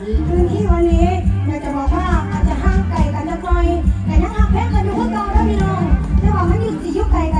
พื้นที่วันนี้อยากจะบอกว่าอาจจะห้างไก่กันจะหน่อยแต่นั่งหักแพ้กันอยู่พวกเราแล้วพี่น้องแต่ว่ามันอยู่สิยุคไก่กัน